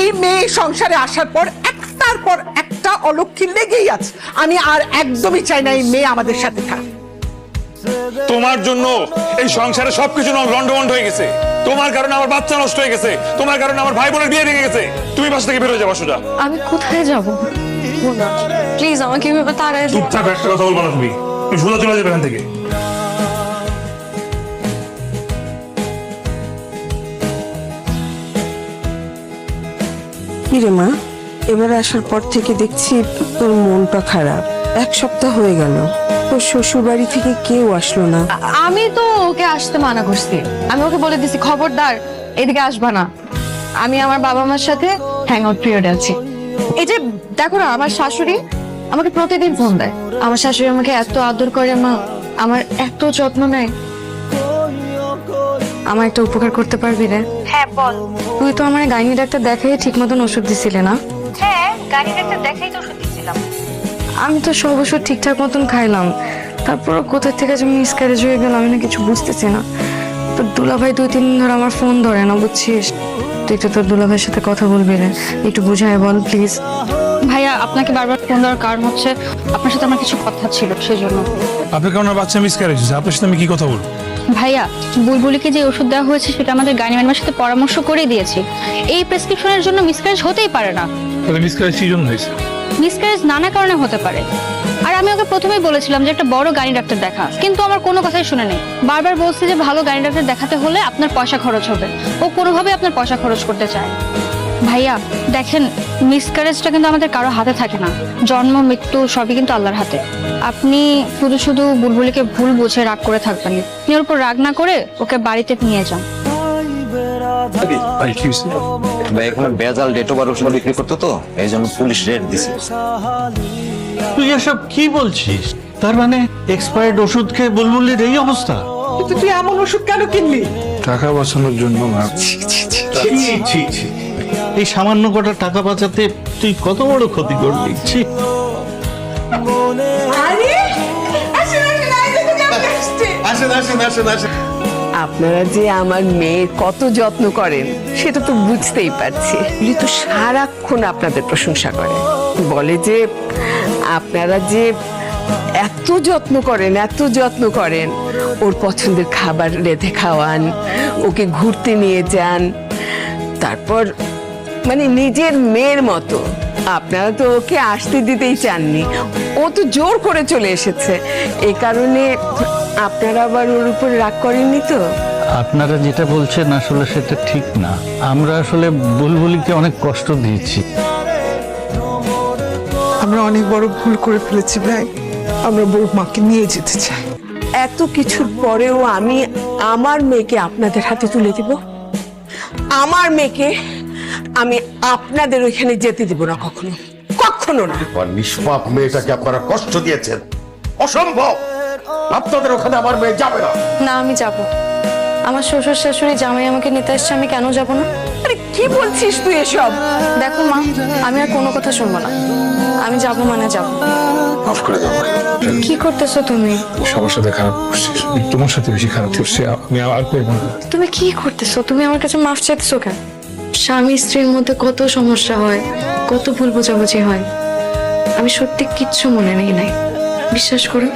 এই মেয়ে সংসারে আসার পর একটার পর একটা অলক্ষী লেগেই আছে। আমি আর একদমই চাই না এই মেয়ে আমাদের সাথে থাক। তোমার জন্য এই সংসারে সবকিছু লন্ডভন্ড হয়ে গেছে। তোমার কারণে আমার বাচ্চা নষ্ট হয়ে গেছে। তোমার কারণে আমার ভাই বোনের বিয়ে ভেঙে গেছে। তুমি বাসা থেকে বেরোয় যাবা সোজা। আমি কোথায় যাব? প্লিজ আমাকে তাড়ায় চুপচাপ একটা কথা বলব না তুমি। তুমি সোজা চলে যাবে এখান থেকে। কিরে মা? এবার আসার পর থেকে দেখছি তোর মনটা খারাপ। এক সপ্তাহ হয়ে গেল। তোর শ্বশুর বাড়ি থেকে কেউ আসলো না। আমি তো ওকে আসতে মানা করছি। আমি ওকে বলে দিছি, খবরদার, এদিকে আসবা না। আমি আমার বাবা মার সাথে হ্যাং আউট পিরিয়ডে আছি। এই যে, দেখো না, আমার শাশুড়ি আমাকে প্রতিদিন ফোন দেয়। আমার শাশুড়ি আমাকে এত আদর করে, মা। আমার এত যত্ন নেয়। আমার একটা উপকার করতে পারবি রে? হ্যাঁ বল। তুই তো আমার গাইনি ডাক্তার দেখাই ঠিক মতন ওষুধ দিছিলে না? হ্যাঁ গাড়ি ডাক্তার দেখাই তো ওষুধ দিচ্ছিলাম আমি তো সব ওষুধ ঠিকঠাক মতন খাইলাম। তারপর কোথা থেকে যে মিসক্যারেজ হয়ে গেল আমি না কিছু বুঝতেছি না। তো দুলাভাই দুই তিন দিন ধরে আমার ফোন ধরে না বুঝছিস? তুই তো তোর দুলাভাইয়ের সাথে কথা বলবি রে। একটু বুঝায় বল প্লিজ ভাইয়া আপনাকে বারবার ফোন দেওয়ার কারণ হচ্ছে আপনার সাথে আমার কিছু কথা ছিল সেজন্য। আপনার কারণে বাচ্চা মিস ক্যারেজ হয়েছে। আপনার সাথে আমি কি কথা বলব? ভাইয়া বুলবুলিকে যে ওষুধ দেওয়া হয়েছে সেটা আমাদের গাড়ি ম্যাডামের সাথে পরামর্শ করে দিয়েছি। এই প্রেসক্রিপশনের জন্য মিসক্যারেজ হতেই পারে না। তাহলে মিস ক্যারেজ কি জন্য হয়েছে? মিসক্যারেজ নানা কারণে হতে পারে। আর আমি ওকে প্রথমেই বলেছিলাম যে একটা বড় গাড়ি ডাক্তার দেখা কিন্তু আমার কোনো কথাই শুনে নেই। বারবার বলছে যে ভালো গাড়ি ডাক্তার দেখাতে হলে আপনার পয়সা খরচ হবে। ও কোনোভাবে আপনার পয়সা খরচ করতে চায় ভাইয়া দেখেন মিসক্যারেজটা কিন্তু আমাদের কারও হাতে থাকে না। জন্ম মৃত্যু সবই কিন্তু আল্লাহর হাতে। আপনি শুধু শুধু বুলবুলিকে ভুল বুঝে রাগ করে থাকবেন। না। আপনি ওর উপর রাগ না করে ওকে বাড়িতে নিয়ে যান। ভাই এখানে বেজাল ডেট ওভার ওষুধ বিক্রি করতো তো এই জন্য পুলিশ রেড দিছে। তুই এসব কি বলছিস? তার মানে এক্সপায়ার্ড ওষুধ খেয়ে বুলবুলির এই অবস্থা? কিন্তু তুই এমন ওষুধ কেন কিনলি? টাকা বাঁচানোর জন্য না ছি, ছি, ছি। এই সামান্য কটা টাকা বাঁচাতে তুই কত বড় ক্ষতি করলি? ছি। আপনারা যে আমার মেয়ের কত যত্ন করেন সেটা তো বুঝতেই পারছি। উনি তো সারাক্ষণ আপনাদের প্রশংসা করে। বলে যে আপনারা যে এত যত্ন করেন এত যত্ন করেন ওর পছন্দের খাবার রেঁধে খাওয়ান ওকে ঘুরতে নিয়ে যান তারপর মানে নিজের মেয়ের মতো। আপনারা তো ওকে আসতে দিতেই চাননি। ও তো জোর করে চলে এসেছে। এই কারণে আপনারা আবার ওর উপর রাগ করেননি তো? আপনারা যেটা বলছেন আসলে সেটা ঠিক না। আমরা আসলে বুলবুলিকে অনেক কষ্ট দিয়েছি। আমরা অনেক বড় ভুল করে ফেলেছি ভাই। আমরা বড় মাকে নিয়ে যেতে চাই। এত কিছুর পরেও আমি আমার মেয়েকে আপনাদের হাতে তুলে দিব? আমার মেয়েকে আমি আপনাদের ওইখানে যেতে দিব না কখনো। কখনো না। আমার নিষ্পাপ মেয়েটাকে আপনারা কষ্ট দিয়েছেন। অসম্ভব। আপনাদের ওখানে আমার মেয়ে যাবে না। না আমি যাব। আমার শ্বশুর শাশুড়ি জামাই আমাকে নিতে আসছে আমি কেন যাব না? আরে কি বলছিস তুই এসব? দেখো মা আমি আর কোনো কথা শুনব না। আমি যাব মানে যাব। মাফ করে দাও কি করতেছো তুমি? সবার সাথে খারাপ করছিস তোমার সাথে বেশি খারাপ করছি আমি আর করব না। তুমি কি করতেছো? তুমি আমার কাছে মাফ চাইতেছো কেন? স্বামী স্ত্রীর মধ্যে কত সমস্যা হয়, কত ভুল বোঝাবুঝি হয়, আমি সত্যি কিচ্ছু মনে নেই নাই। বিশ্বাস করো